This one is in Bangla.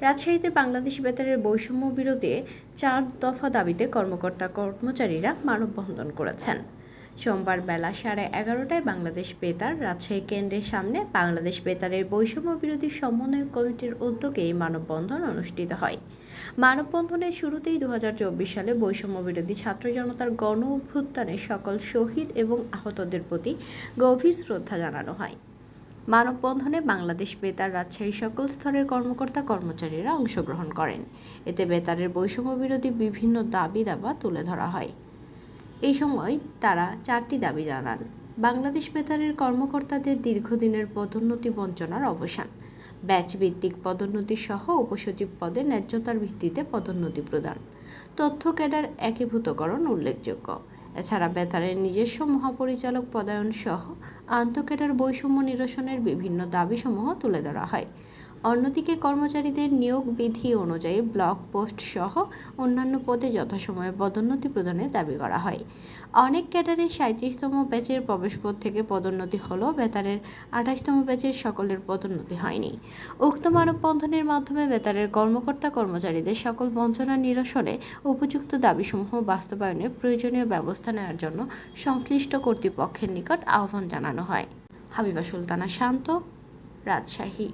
রাজশাহীতে বাংলাদেশ বেতারের বৈষম্য বিরোধে চার দফা দাবিতে কর্মকর্তা কর্মচারীরা মানববন্ধন করেছেন। সোমবার বেলা সাড়ে এগারোটায় বাংলাদেশ বেতার রাজশাহী কেন্দ্রের সামনে বাংলাদেশ বেতারের বৈষম্য বিরোধী সমন্বয় কমিটির উদ্যোগে এই মানববন্ধন অনুষ্ঠিত হয়। মানববন্ধনের শুরুতেই দু হাজার চব্বিশ সালে বৈষম্য বিরোধী ছাত্র জনতার গণ অভ্যুত্থানে সকল শহীদ এবং আহতদের প্রতি গভীর শ্রদ্ধা জানানো হয়। মানববন্ধনে বাংলাদেশ বেতার রাজশাহী সকল স্তরের কর্মকর্তা কর্মচারীরা অংশগ্রহণ করেন। এতে বেতারের বৈষম্য বিরোধী বিভিন্ন দাবি দাবা তুলে ধরা হয়। এই সময় তারা চারটি দাবি জানান। বাংলাদেশ বেতারের কর্মকর্তাদের দীর্ঘদিনের পদোন্নতি বঞ্চনার অবসান। ব্যাচ ভিত্তিক পদোন্নতি সহ উপসচিব পদে ন্যায্যতার ভিত্তিতে পদোন্নতি প্রদান। তথ্য ক্যাডার একীভূতকরণ উল্লেখযোগ্য। এছাড়া বেতারের নিজস্ব মহাপরিচালক পদায়নসহ আন্তঃক্যাডার বৈষম্য নিরসনের বিভিন্ন দাবিসমূহ তুলে ধরা হয়। অন্যদিকে কর্মচারীদের নিয়োগ বিধি অনুযায়ী ব্লক পোস্ট সহ অন্যান্য পদে যথাসময়ে পদোন্নতি প্রদানের দাবি করা হয়। অনেক ক্যাডারে সাঁত্রিশতম ব্যাচের প্রবেশপদ থেকে পদোন্নতি হলেও বেতারের আঠাশতম ব্যাচের সকলের পদোন্নতি হয়নি। উক্ত মানববন্ধনের মাধ্যমে বেতারের কর্মকর্তা কর্মচারীদের সকল বঞ্চনা নিরসনে উপযুক্ত দাবিসমূহ বাস্তবায়নে প্রয়োজনীয় ব্যবস্থা নেওয়ার জন্য সংশ্লিষ্ট কর্তৃপক্ষের নিকট আহ্বান জানানো হয়। হাবিবা সুলতানা শান্ত, রাজশাহী।